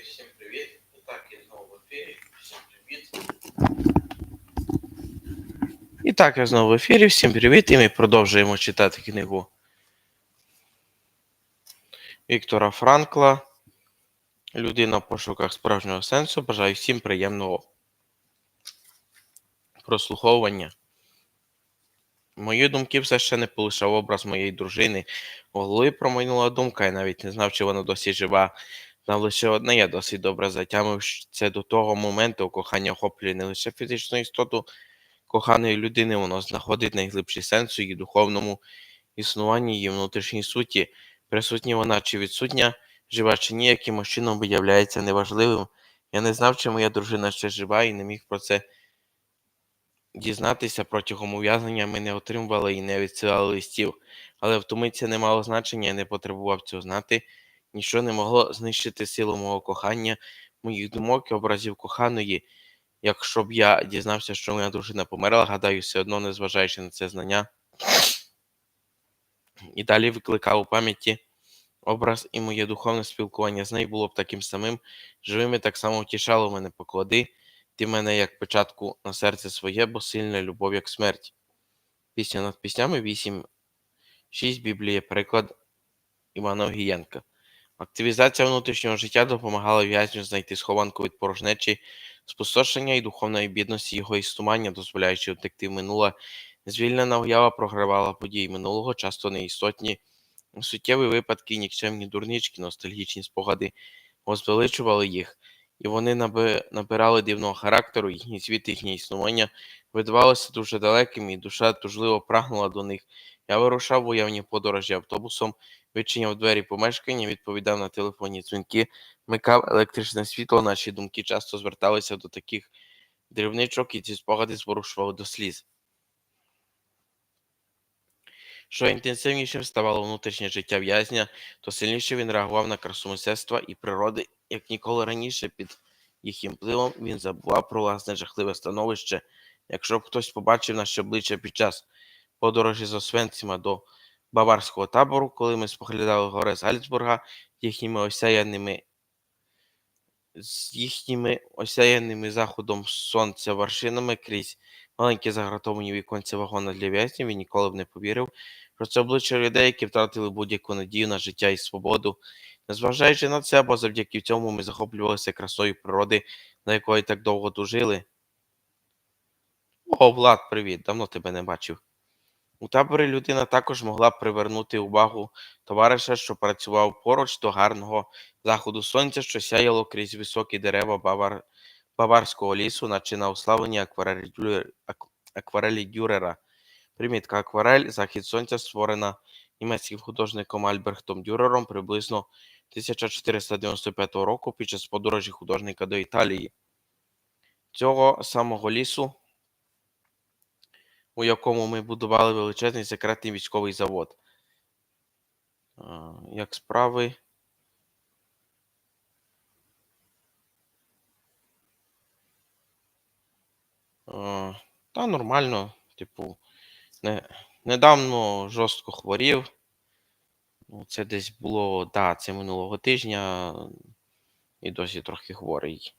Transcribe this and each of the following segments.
Друзі, всім привіт! І так, я знову в ефірі. Всім привіт. І так, я знову в ефірі. Всім привіт. І ми продовжуємо читати книгу Віктора Франкла. Людина в пошуках справжнього сенсу. Бажаю всім приємного прослуховування. Мої думки все ще не полишав образ моєї дружини. У голові промайнула думка, я навіть не знав, чи вона досі жива. Знав лише одне, я досить добре затямив це до того моменту, кохання охоплює не лише фізичну істоту коханої людини, воно знаходить найглибший сенс у її духовному існуванні, її внутрішній суті. Присутня вона чи відсутня, жива чи ні, якимось чином виявляється неважливим. Я не знав, чи моя дружина ще жива, і не міг про це дізнатися протягом ув'язнення. Ми не отримували і не відсилали листів, але втомитися не мало значення, я не потребував цього знати. Ніщо не могло знищити силу мого кохання, моїх думок і образів коханої. Якщо б я дізнався, що моя дружина померла, гадаю, все одно, незважаючи на це знання, і далі викликав у пам'яті образ і моє духовне спілкування з нею було б таким самим, живим і так само втішало мене поклади, ти мене як печатку на серце своє, бо сильна любов, як смерть. Пісня над піснями 8, 6 Біблія, переклад Івана Огієнка. Активізація внутрішнього життя допомагала в'язню знайти схованку від порожнечі, спустошення і духовної бідності його існування, дозволяючи втекти в минуле. Звільнена уява програвала події минулого, часто неістотні, суттєві випадки, нікчемні дурнички, ностальгічні спогади возвеличували їх, і вони набирали дивного характеру, їхній світ, їхнє існування видавалося дуже далеким, і душа тужливо прагнула до них. Я вирушав в уявні подорожі автобусом, відчиняв двері помешкання, відповідав на телефонні дзвінки, вмикав електричне світло, наші думки часто зверталися до таких дрібничок, і ці спогади зворушували до сліз. Що інтенсивнішим ставало внутрішнє життя в'язня, то сильніше він реагував на красу мистецтва і природи, як ніколи раніше під їхнім впливом він забував про власне жахливе становище. Якщо б хтось побачив наше обличчя під час подорожі з Освенцима до баварського табору, коли ми споглядали гори з Альцбурга, їхніми осяяними з їхніми осяяними заходом сонця вершинами крізь маленькі загратовані віконці вагона для в'язнів, він ніколи б не повірив, що це обличчя людей, які втратили будь-яку надію на життя і свободу. Незважаючи на це, бо завдяки цьому ми захоплювалися красою природи, на якої так довго дожили. О, Влад, привіт, давно тебе не бачив. У таборі людина також могла привернути увагу товариша, що працював поруч до гарного заходу сонця, що сяяло крізь високі дерева бавар... баварського лісу, наче на уславлені акварелі, акварелі Дюрера. Примітка акварель захід сонця створена німецьким художником Альбрехтом Дюрером приблизно 1495 року під час подорожі художника до Італії. Цього самого лісу у якому ми будували величезний секретний військовий завод. Як справи? Та нормально, типу, не, недавно жорстко хворів. Ну, Це десь було, да, це минулого тижня і досі трохи хворий.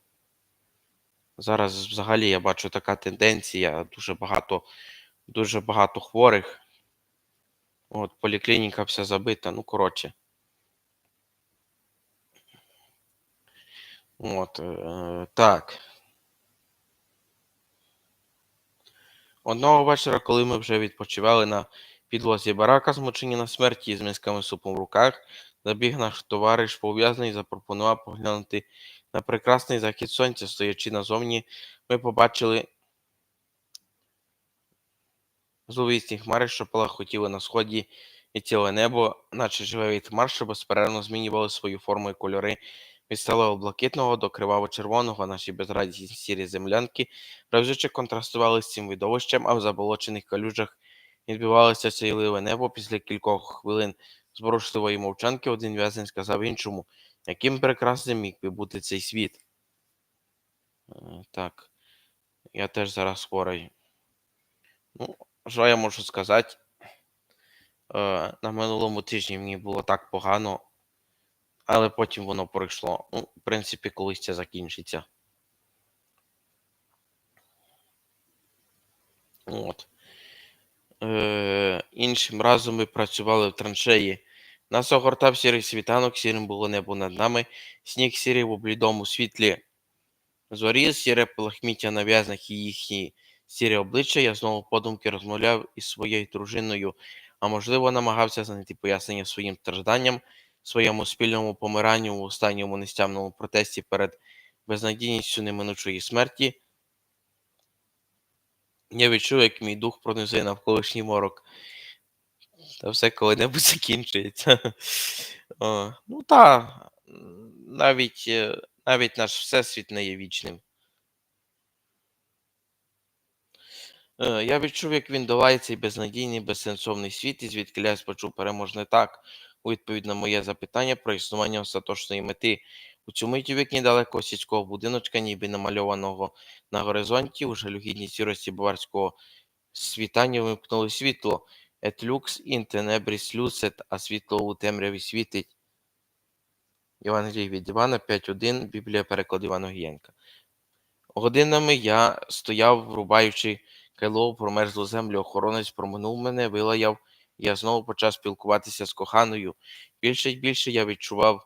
Зараз взагалі я бачу така тенденція, дуже багато, дуже багато хворих. От, поліклініка вся забита, ну, коротше. От, е, так. Одного вечора, коли ми вже відпочивали на підлозі барака, змучені на смерті з мисками супу в руках, забіг наш товариш пов'язаний запропонував поглянути на прекрасний захід сонця, стоячи назовні, ми побачили зловісні хмари, що палахотіли на сході і ціле небо, наче живе від хмар, що безперервно змінювали свою форму і кольори від сталого блакитного до криваво-червоного, наші безрадісні сірі землянки разюче контрастували з цим видовищем, а в заболочених калюжах відбивалося сяйливе небо після кількох хвилин зворушливої мовчанки один в'язень сказав іншому, яким прекрасним міг би бути цей світ. Е, Так, я теж зараз хворий. Ну, що я можу сказати? Е, На минулому тижні мені було так погано, але потім воно пройшло. Ну, в принципі, колись це закінчиться. От. Е, іншим разом ми працювали в траншеї. Нас огортав сірий світанок, сірим було небо над нами, сніг сірий у блідому світлі. Зорі, сіре пелахміття на в'язнах і їхні сірі обличчя, я знову подумки розмовляв із своєю дружиною, а можливо, намагався знайти пояснення своїм стражданням, своєму спільному помиранню у останньому нестямному протесті перед безнадійністю неминучої смерті. Я відчув, як мій дух пронизує навколишній морок. Та все коли-небудь закінчується. О, ну так, навіть, е, навіть наш всесвіт не є вічним. Е, Я відчув, як він долає цей безнадійний, безсенсовний світ, і звідки почув переможне так, у відповідь на моє запитання про існування остаточної мети. У цю мить вікні далекого сільського будиночка, ніби намальованого на горизонті, у жалюгідній сірості баварського світання вимкнули світло. Et lux in tenebris lucet, а світло у темряві світить. Євангелій від Івана 5.1, Біблія переклад Івана Гієнка. Годинами я стояв, врубаючи кайло у промерзлу землю, охоронець проминув мене, вилаяв, і я знову почав спілкуватися з коханою. Більше й більше я відчував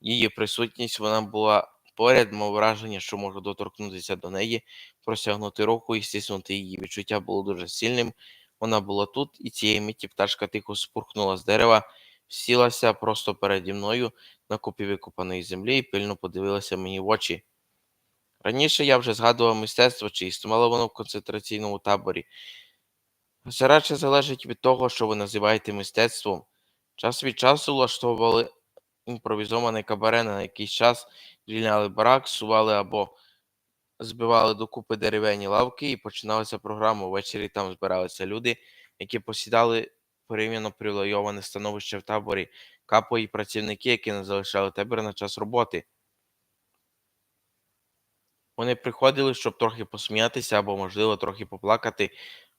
її присутність, вона була поряд, мав враження, що можу доторкнутися до неї, простягнути руку і стиснути її. Відчуття було дуже сильним. Вона була тут, і цієї миті пташка тихо спурхнула з дерева, сілася просто переді мною на купі викопаної землі і пильно подивилася мені в очі. Раніше я вже згадував мистецтво, чи існувало воно в концентраційному таборі. Все радше залежить від того, що ви називаєте мистецтвом. Час від часу влаштовували імпровізоване кабаре на якийсь час, звільняли барак, сували або збивали докупи дерев'яні лавки і починалася програма. Ввечері там збиралися люди, які посідали порівняно привілейоване становище в таборі, капо і працівники, які не залишали табір на час роботи. Вони приходили, щоб трохи посміятися або, можливо, трохи поплакати,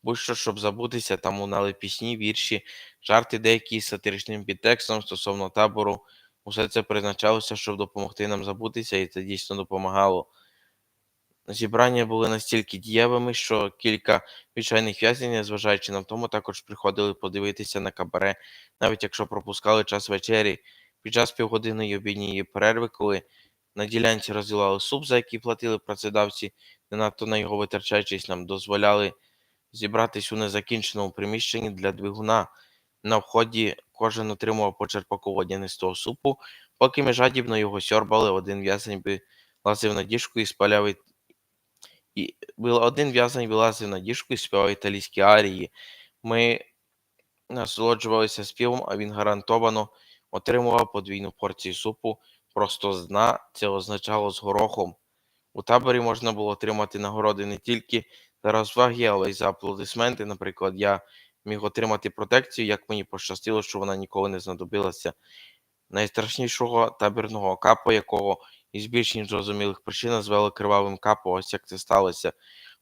будь-що, щоб забутися, там лунали пісні, вірші, жарти деякі з сатиричним підтекстом стосовно табору. Усе це призначалося, щоб допомогти нам забутися, і це дійсно допомагало. Зібрання були настільки дієвими, що кілька звичайних в'язнів, незважаючи на тому, також приходили подивитися на кабаре, навіть якщо пропускали час вечері. Під час півгодинної обідньої перерви, коли на ділянці розділяли суп, за який платили працедавці, не надто на його витрачаючись, нам дозволяли зібратись у незакінченому приміщенні для двигуна. На вході кожен отримував по черпаку водянистого супу, поки ми жадібно його сьорбали, один в'язень би лазив на діжку і спаляв і... і один в'язень вилазив на діжку і співав італійські арії. Ми насолоджувалися співом, а він гарантовано отримував подвійну порцію супу просто з дна. Це означало з горохом. У таборі можна було отримати нагороди не тільки за розваги, але й за аплодисменти. Наприклад, я міг отримати протекцію, як мені пощастило, що вона ніколи не знадобилася. Найстрашнішого табірного капо, якого із більш ніж зрозумілих причин звели кривавим капо, ось як це сталося.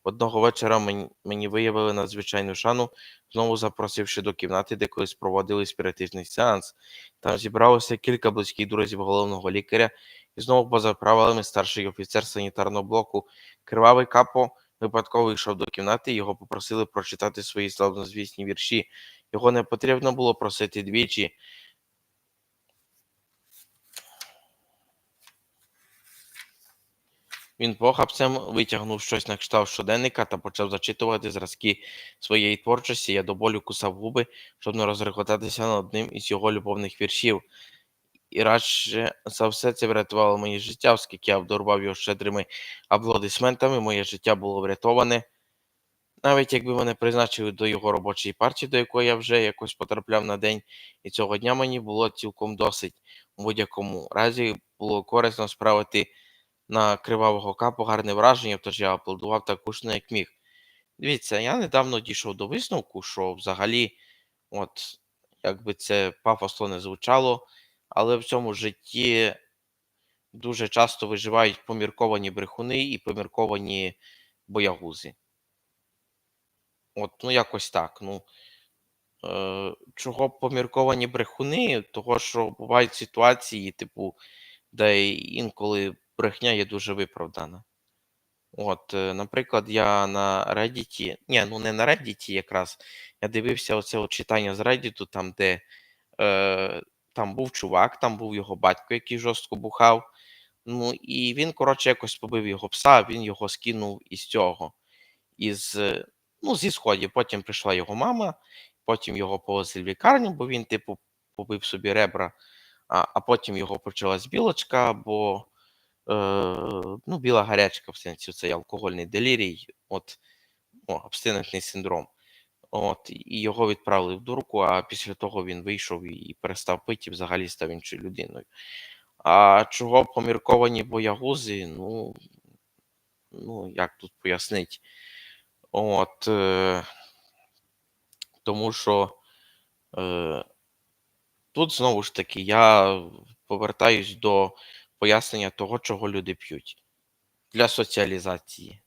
Одного вечора мені, мені виявили надзвичайну шану, знову запросивши до кімнати, де колись проводили спіритичний сеанс. Там зібралося кілька близьких друзів головного лікаря, і знову поза правилами старший офіцер санітарного блоку. Кривавий капо випадково йшов до кімнати, його попросили прочитати свої славнозвісні вірші. Його не потрібно було просити двічі. Він похапцем витягнув щось на кшталт щоденника та почав зачитувати зразки своєї творчості. Я до болю кусав губи, щоб не розреготатися над одним із його любовних віршів. І радше за все це врятувало моє життя, оскільки я вдорвав його щедрими аплодисментами, моє життя було врятоване. Навіть якби мене призначили до його робочої партії, до якої я вже якось потрапляв на день, і цього дня мені було цілком досить. У будь-якому разі було корисно справити на кривавого капу гарне враження, тож я аплодував так гучно, як міг. Дивіться, я недавно дійшов до висновку, що взагалі, от, якби це пафосно не звучало, але в цьому житті дуже часто виживають помірковані брехуни і помірковані боягузи. От, ну, якось так. Ну, е, Чого помірковані брехуни? Того, що бувають ситуації, типу, де інколи брехня є дуже виправдана. От, е, наприклад, я на Reddit, ні, ну не на Reddit якраз. Я дивився оце от читання з Reddit, там, де е, там був чувак, там був його батько, який жорстко бухав. Ну і він, коротше, якось побив його пса, він його скинув із цього, із, е, ну, зі сходів. Потім прийшла його мама, потім його повезли в лікарню, бо він, типу, побив собі ребра, а, а потім його почалась білочка, бо ну, біла гарячка, в сенсі цей алкогольний делірій, от, о, абстинентний синдром. От, і його відправили в дурку, а після того він вийшов і перестав пити, і взагалі став іншою людиною. А чого помірковані боягузи? Ну, ну як тут пояснити? От, е, тому що е, тут знову ж таки я повертаюсь до пояснення того, чого люди п'ють для соціалізації.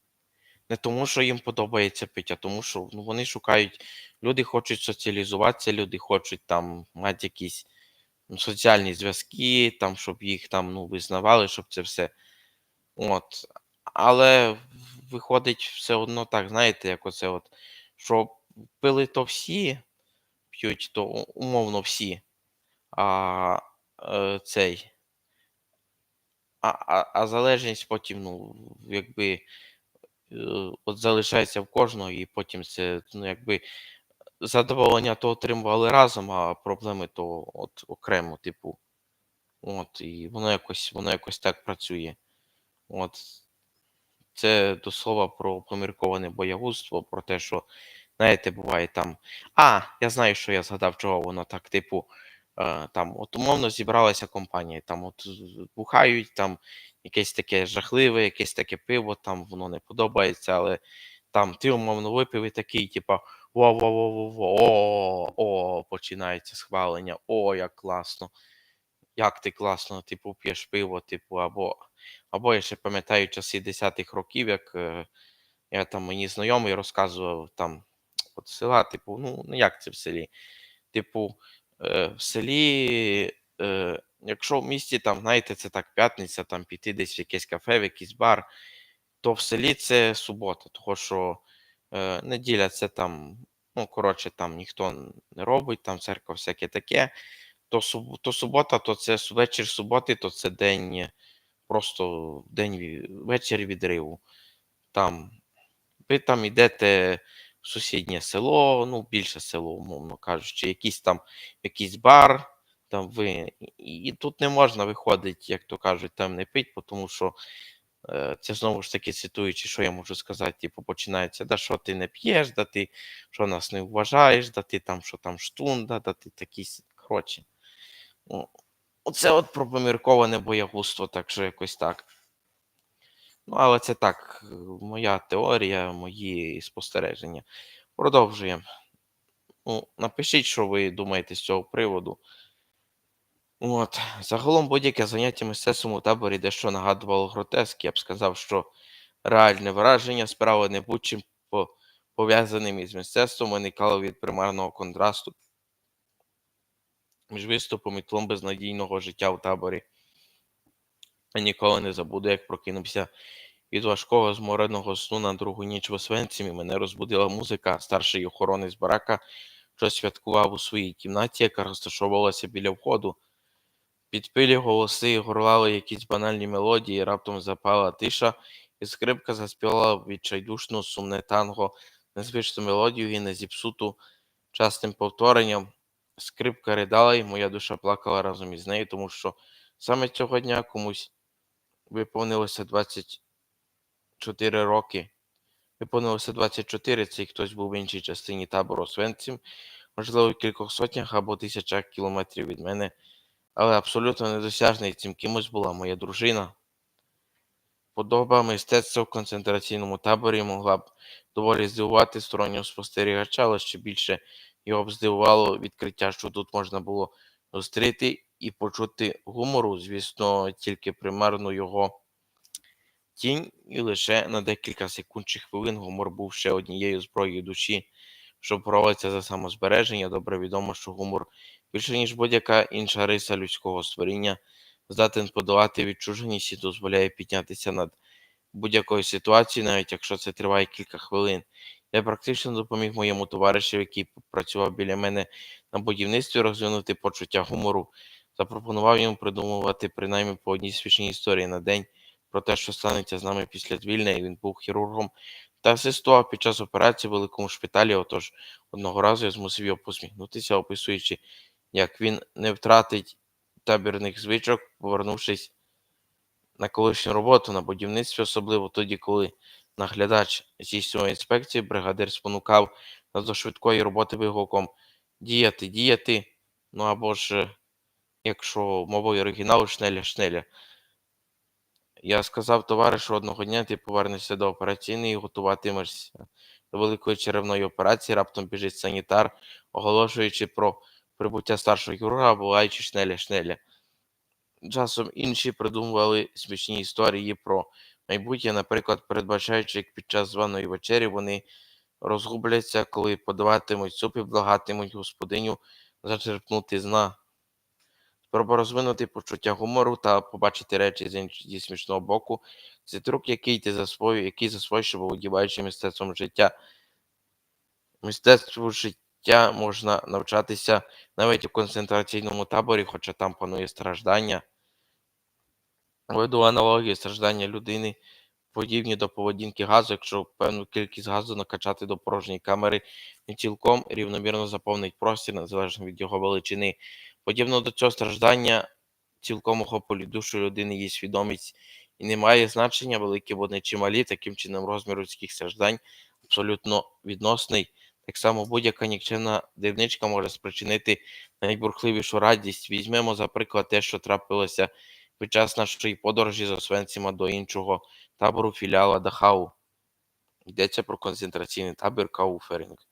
Не тому, що їм подобається пити, а тому, що ну, вони шукають, люди хочуть соціалізуватися, люди хочуть там мати якісь ну, соціальні зв'язки, там, щоб їх там ну, визнавали, щоб це все. От. Але виходить все одно так, знаєте, як оце от, що пили то всі, п'ють, то умовно всі. А е, цей. А, а, а залежність потім, ну, якби е, от залишається в кожного, і потім це, ну, якби задоволення то отримували разом, а проблеми то от окремо, типу. От, і воно якось, воно якось так працює. От. Це до слова про помірковане боягузтво, про те, що, знаєте, буває там. А, я знаю, що я згадав, чого воно так, типу, там, от умовно зібралася компанія, там от бухають, там якесь таке жахливе, якесь таке пиво, там воно не подобається, але там ти умовно випив і такий, типа, во во во во во о, о, починається схвалення, о, як класно, як ти класно, типу, п'єш пиво, типу, або. Або я ще пам'ятаю часи 10-х років, як е, я там мені знайомий розказував там от села, типу, ну, як це в селі? Типу, в селі, е, якщо в місті там, знаєте, це так п'ятниця, там піти десь в якесь кафе, в якийсь бар, то в селі це субота, того що е, неділя це там, ну, коротше, там ніхто не робить, там церква всяке таке. То, то субота, то це вечір суботи, то це день, просто день вечір відриву. Там ви там йдете сусіднє село, ну, більше село, умовно кажучи, якийсь там якийсь бар, там ви. І, і тут не можна виходити, як то кажуть, там не пить, тому що е, це знову ж таки цитуючи, що я можу сказати, типу, починається, да що ти не п'єш, да ти що нас не вважаєш, да ти там що там штунда, да ти такий. с- Коротше. Оце от про помірковане боягузтво, так що якось так. Ну, але це так, моя теорія, мої спостереження. Продовжуємо. Ну, напишіть, що ви думаєте з цього приводу. От, загалом будь-яке заняття мистецтвом у таборі дещо нагадувало гротеск. Я б сказав, що реальне враження справи не будь-чим пов'язаним із мистецтвом виникало від примарного контрасту між виступом і тлом безнадійного життя в таборі. Ніколи не забуду, як прокинувся від важкого змореного сну на другу ніч в Освенцимі. Мене розбудила музика. Старший охорони з барака, що святкував у своїй кімнаті, яка розташовувалася біля входу. Підпилі голоси горлали якісь банальні мелодії, раптом запала тиша, і скрипка заспівала відчайдушну сумне танго, незвичну мелодію і не зіпсуту частим повторенням. Скрипка ридала, і моя душа плакала разом із нею, тому що саме цього дня комусь виповнилося 24 роки. Виповнилося 24, цей хтось був в іншій частині табору Освенцим, можливо, в кількох сотнях або тисячах кілометрів від мене, але абсолютно недосяжний цим кимось була моя дружина. Подоба мистецтва в концентраційному таборі могла б доволі здивувати стороннього спостерігача, але ще більше його б здивувало відкриття, що тут можна було зустріти і почути гумору, звісно, тільки примарну його тінь, і лише на декілька секунд чи хвилин гумор був ще однією зброєю душі, що боролася за самозбереження. Добре відомо, що гумор більше, ніж будь-яка інша риса людського створіння, здатен подолати відчуженість і дозволяє піднятися над будь-якої ситуації, навіть якщо це триває кілька хвилин. Я практично допоміг моєму товаришу, який працював біля мене на будівництві, розвинути почуття гумору. Запропонував йому придумувати принаймні по одній смішній історії на день про те, що станеться з нами після звільнення. Він був хірургом та асистував під час операції в великому шпиталі. Отож, одного разу я змусив його посміхнутися, описуючи, як він не втратить табірних звичок, повернувшись на колишню роботу на будівництві, особливо тоді, коли наглядач здійснював інспекцію, бригадир спонукав нас до швидкої роботи вигуком діяти, діяти. Ну або ж, якщо мовою оригіналу, шнеля, шнеля. Я сказав товаришу одного дня, ти повернешся до операційної і готуватимешся до великої черевної операції. Раптом біжить санітар, оголошуючи про прибуття старшого хірурга, або лаючи шнеля, шнеля. Часом інші придумували смішні історії про майбутнє, наприклад, передбачаючи, як під час званої вечері вони розгубляться, коли подаватимуть суп і благатимуть господиню зачерпнути з Спроба розвинути почуття гумору та побачити речі з інш- зі смішного боку це трюк, який ти засвоює, який засвоїш, володіваючи мистецтвом життя. Мистецтву життя можна навчатися навіть у концентраційному таборі, хоча там панує страждання. Веду аналогію страждання людини подібні до поведінки газу, якщо певну кількість газу накачати до порожньої камери, він цілком рівномірно заповнить простір, незалежно від його величини. Подібно до цього страждання цілком охоплює душу людини, її свідомість, і не має значення, великі вони чи малі, таким чином розмір людських страждань абсолютно відносний. Так само будь-яка нікчемна дивничка може спричинити найбурхливішу радість. Візьмемо, за приклад, те, що трапилося під час нашої подорожі з Освенцима до іншого табору філіала Дахау. Йдеться про концентраційний табір Кауферінг.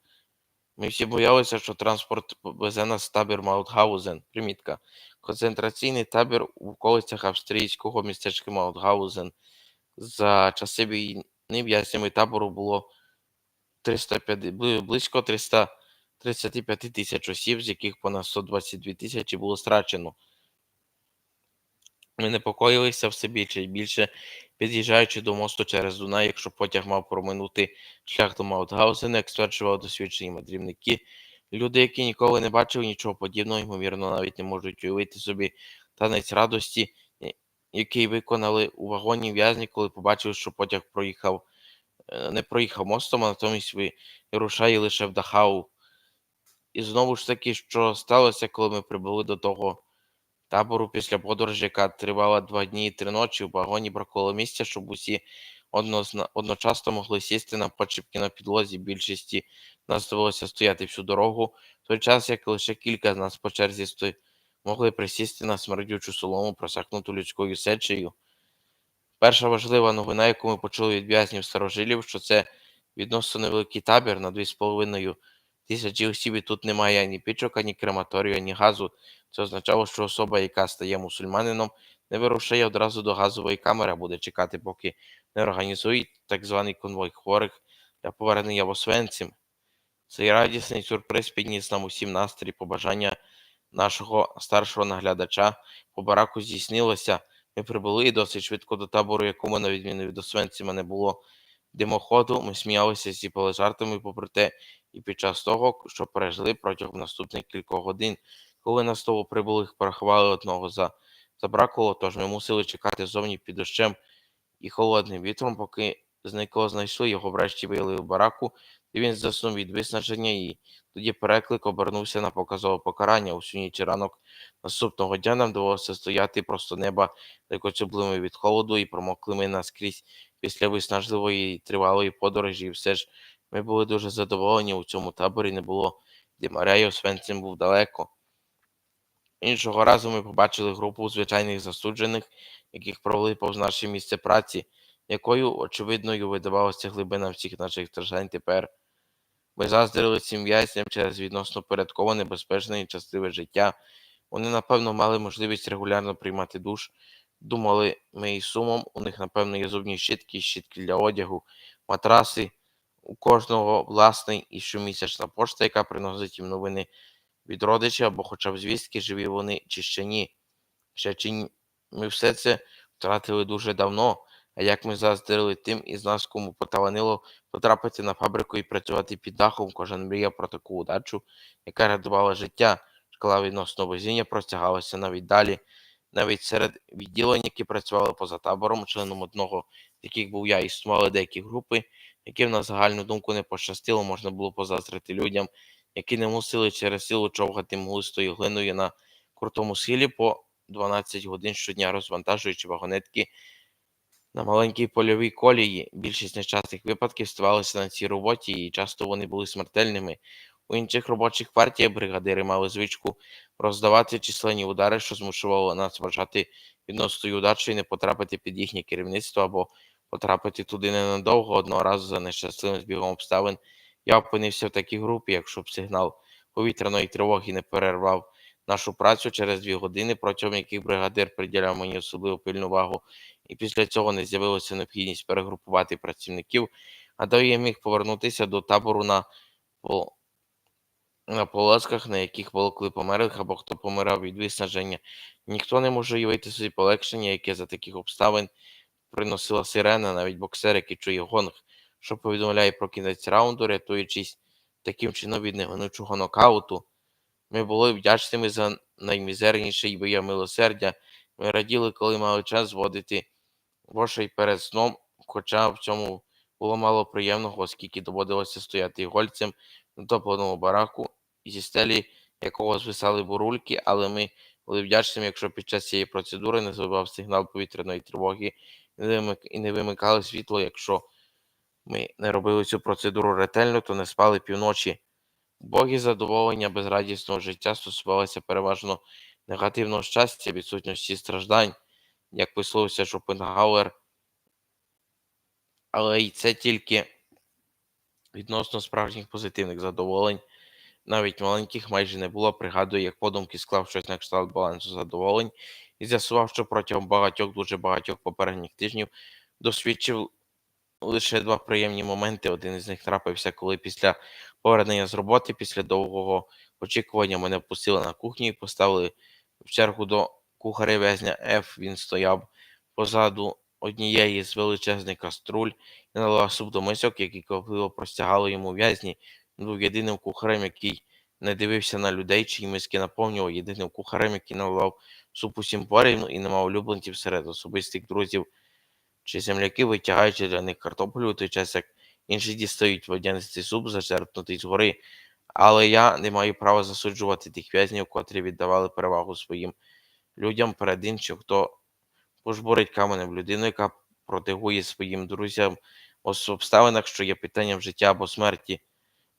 Ми всі боялися, що транспорт везе нас в табір Маутгаузен. Примітка. Концентраційний табір у околицях австрійського містечка Маутгаузен. За часи війни в'язнями табору було 350, близько 335 тисяч осіб, з яких понад 122 тисячі було страчено. Ми непокоїлися все більше і більше, під'їжджаючи до мосту через Дунай, якщо потяг мав проминути шлях до Маутгаузена, як стверджували досвідчені мандрівники. Люди, які ніколи не бачили нічого подібного, ймовірно, навіть не можуть уявити собі танець радості, який виконали у вагоні в'язні, коли побачили, що потяг проїхав, е, не проїхав мостом, а натомість ви- вирушає лише в Дахау. І знову ж таки, що сталося, коли ми прибули до того табору після подорожі, яка тривала два дні і три ночі. В вагоні бракувало місця, щоб усі однозна- одночасно могли сісти на почепки на підлозі. Більшості нас довелося стояти всю дорогу, в той час як лише кілька з нас по черзі сто... могли присісти на смердючу солому, просякнуту людською сечею. Перша важлива новина, яку ми почули від в'язнів старожилів, що це відносно невеликий табір на 2,5 тисячі осіб, і тут немає ані пічок, ані крематорію, ані газу. Це означало, що особа, яка стає мусульманином, не вирушає одразу до газової камери, а буде чекати, поки не організують так званий конвой хворих для повернення в Освенцим. Цей радісний сюрприз підніс нам усім настрій побажання нашого старшого наглядача по бараку здійснилося. Ми прибули і досить швидко до табору, якому, на відміну від Освенцима, не було димоходу. Ми сміялися, сіпали жартами, попри те, і під час того, що пережили протягом наступних кількох годин. Коли на столу прибулих порахували одного за забракувало, тож ми мусили чекати зовні під дощем і холодним вітром, поки зникло знайшли його врешті виявили в бараку, де він заснув від виснаження і тоді переклик обернувся на показове покарання. Усю ніч ранок наступного дня нам довелося стояти просто неба, далекоцюблими від холоду, і промокли ми наскрізь після виснажливої тривалої подорожі. І все ж ми були дуже задоволені у цьому таборі, не було димаря, і Освенцим був далеко. Іншого разу ми побачили групу звичайних засуджених, яких провели повз наше місце праці, якою очевидною видавалася глибина всіх наших страждань тепер. Ми заздрили цим в'язням через відносно порядковане, безпечне і щасливе життя. Вони, напевно, мали можливість регулярно приймати душ. Думали ми із сумом, у них, напевно, є зубні щітки, щітки для одягу, матраси, у кожного власний і щомісячна пошта, яка приносить їм новини від родичів або хоча б звістки, живі вони чи ще ні. Ще чи ні. Ми все це втратили дуже давно, А як ми заздрили тим із нас, кому поталанило потрапити на фабрику і працювати під дахом, кожен мріяв про таку удачу, яка рятувала життя. Шкала відносного везіння простягалася навіть далі. Навіть серед відділень, які працювали поза табором, членом одного з яких був я, існували деякі групи, яким на загальну думку не пощастило, можна було позаздрити людям, які не мусили через силу човгати мглистою глиною на крутому схилі по 12 годин щодня, розвантажуючи вагонетки на маленькій польовій колії. Більшість нещасних випадків ставалися на цій роботі, і часто вони були смертельними. У інших робочих партіях бригадири мали звичку роздавати численні удари, що змушувало нас вважати відносною удачею не потрапити під їхнє керівництво або потрапити туди ненадовго. Одного разу за нещасливим збігом обставин я опинився в такій групі, якщо б сигнал повітряної тривоги не перервав нашу працю через дві години, протягом яких бригадир приділяв мені особливо пильну увагу, і після цього не з'явилася необхідність перегрупувати працівників, а то я міг повернутися до табору на пол- на полосках, на яких волокли померлих або хто помирав від виснаження. Ніхто не може уявити собі полегшення, яке за таких обставин приносила сирена, навіть боксер, який чує гонг, що повідомляє про кінець раунду, рятуючись таким чином від неминучого нокауту. Ми були вдячними за наймізерніший вияв милосердя. Ми раділи, коли мали час зводити грошей перед сном, хоча в цьому було мало приємного, оскільки доводилося стояти гольцем на топленому бараку, зі стелі якого звисали бурульки, але ми були вдячними, якщо під час цієї процедури не звивав сигнал повітряної тривоги і не вимик- і не вимикали світло. Якщо ми не робили цю процедуру ретельно, то не спали півночі. Боги задоволення безрадісного життя стосувалися переважно негативного щастя, відсутності страждань, як висловився Шопенгауер, але й це тільки відносно справжніх позитивних задоволень. Навіть маленьких майже не було. Пригадую, як подумки склав щось на кшталт балансу задоволень і з'ясував, що протягом багатьох, дуже багатьох попередніх тижнів досвідчив лише два приємні моменти. Один із них трапився, коли після повернення з роботи, після довгого очікування мене впустили на кухню і поставили в чергу до кухаря в'язня Ф. Він стояв позаду однієї з величезних каструль і наливав суп до мисок, які квапливо простягали йому в'язні. Він був єдиним кухарем, який не дивився на людей, чиї миски наповнював, єдиним кухарем, який наливав суп усім порівну і не мав улюбленців серед особистих друзів чи земляки, витягаючи для них картоплю у той час, як інші дістають водянистий суп, зачерпнутий згори. Але я не маю права засуджувати тих в'язнів, котрі віддавали перевагу своїм людям перед іншим, хто пожбурить каменем людину, яка протигує своїм друзям у обставинах, що є питанням життя або смерті.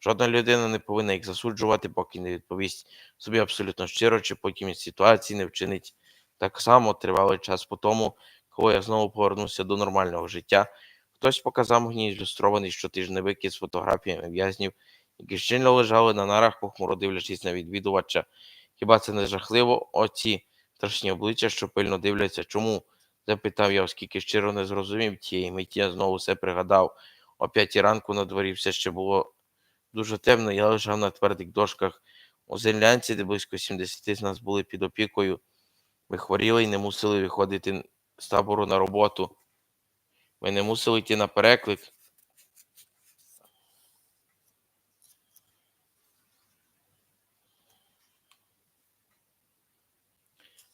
Жодна людина не повинна їх засуджувати, поки не відповість собі абсолютно щиро, чи потім із ситуації не вчинить так само тривалий час по тому, коли я знову повернувся до нормального життя. Хтось показав мені ілюстрований щотижневики з фотографіями в'язнів, які щільно лежали на нарах, похмуро дивлячись на відвідувача. Хіба це не жахливо? Оці страшні обличчя, що пильно дивляться. Чому? запитав я, оскільки щиро не зрозумів тієї миті, я знову все пригадав. О п'ятій ранку на дворі все ще було дуже темно, я лежав на твердих дошках у землянці, де близько 70 з нас були під опікою. Ми хворіли і не мусили виходити з табору на роботу. Ми не мусили йти на переклик.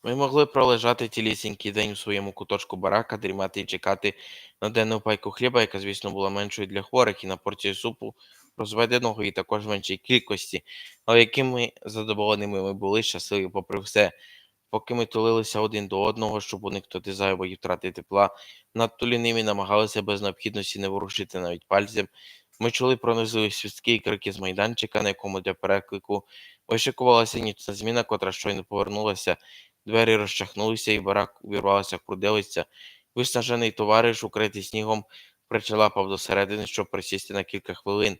Ми могли пролежати цілісінький день у своєму куточку барака, дрімати і чекати на денну пайку хліба, яка, звісно, була меншою для хворих, і на порцію супу, розведеного і також меншій кількості, але якими задоволеними ми були, щасливі попри все. Поки ми тулилися один до одного, щоб уникнути зайвої втрати тепла, надто ліниві намагалися без необхідності не ворушити навіть пальцем. Ми чули пронизливі свістки і крики з майданчика, на якому для переклику вишикувалася нічна зміна, котра щойно повернулася. Двері розчахнулися, і барак увірвалася крудилиця. Виснажений товариш, укритий снігом, причалапав до середини, щоб присісти на кілька хвилин.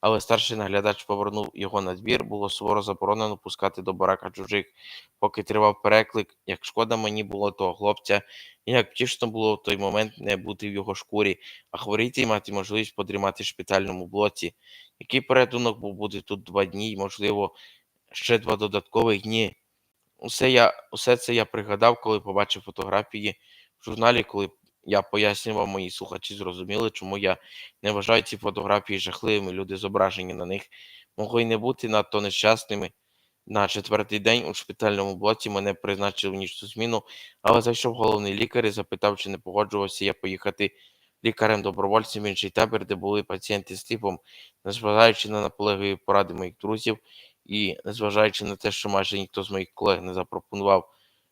Але старший наглядач повернув його на двір, було суворо заборонено пускати до барака чужих, поки тривав переклик. Як шкода мені було того хлопця, і як втішно було в той момент не бути в його шкурі, а хворіти і мати можливість подрімати в шпитальному блоці. Який порятунок був бути тут два дні, і, можливо, ще два додаткових дні. Усе, я, усе це я пригадав, коли побачив фотографії в журналі, коли я пояснював, мої слухачі зрозуміли, чому я не вважаю ці фотографії жахливими. Люди, зображені на них, могли не бути надто нещасними. На четвертий день у шпитальному блоці мене призначили в нічну зміну, але зайшов головний лікар і запитав, чи не погоджувався я поїхати лікарем-добровольцем в інший табір, де були пацієнти з типом, незважаючи на наполегливі поради моїх друзів і незважаючи на те, що майже ніхто з моїх колег не запропонував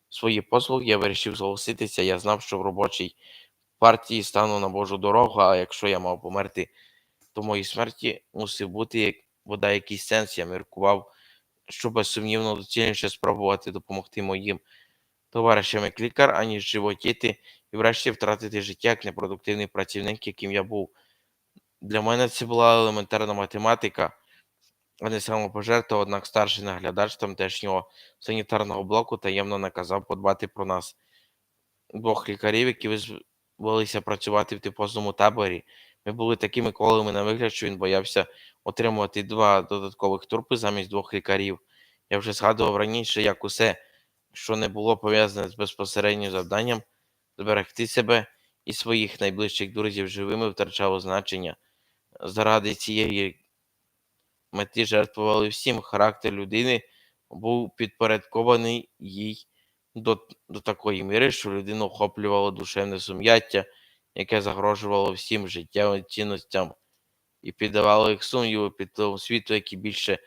свої послуги, я вирішив зголоситися. Я знав, що в робочій партії стану на Божу дорогу, а якщо я мав померти, то моїй смерті мусив бути як бодай якийсь сенс. Я міркував, що безсумнівно доцільніше спробувати допомогти моїм товаришам як лікар, аніж животіти і врешті втратити життя як непродуктивний працівник, яким я був. Для мене це була елементарна математика, а не самопожертва, однак старший наглядач тамтешнього санітарного блоку таємно наказав подбати про нас. Двох лікарів, які визвалися працювати в типозному таборі. Ми були такими колими на вигляд, що він боявся отримувати два додаткових трупи замість двох лікарів. Я вже згадував раніше, як усе, що не було пов'язане з безпосереднім завданням, зберегти себе і своїх найближчих друзів живими втрачало значення. Заради цієї мети жертвували всім. Характер людини був підпорядкований їй до, до такої міри, що людину охоплювало душевне сум'яття, яке загрожувало всім життєвим цінностям і піддавало їх сумніву під впливом світу, який більше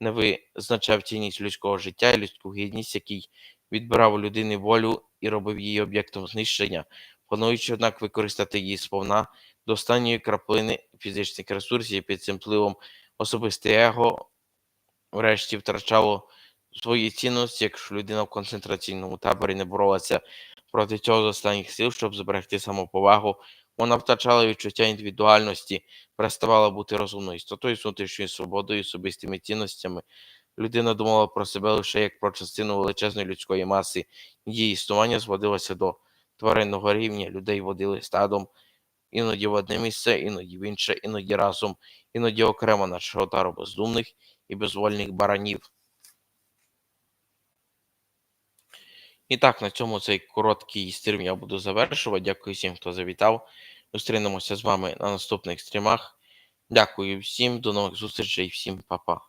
не визначав цінність людського життя і людську гідність, який відбирав у людини волю і робив її об'єктом знищення, плануючи, однак, використати її сповна до останньої краплини фізичних ресурсів під цим впливом особисте его врешті втрачало свої цінності, якщо людина в концентраційному таборі не боролася проти цього з останніх сил, щоб зберегти самоповагу, вона втрачала відчуття індивідуальності, переставала бути розумною істотою з внутрішньою свободою, особистими цінностями. Людина думала про себе лише як про частину величезної людської маси. Її існування зводилося до тваринного рівня. Людей водили стадом, іноді в одне місце, іноді в інше, іноді разом, іноді окремо на шотару бездумних і безвольних баранів. І так, на цьому цей короткий стрім я буду завершувати. Дякую всім, хто завітав. Зустрінемося з вами на наступних стрімах. Дякую всім, до нових зустрічей, всім па-па.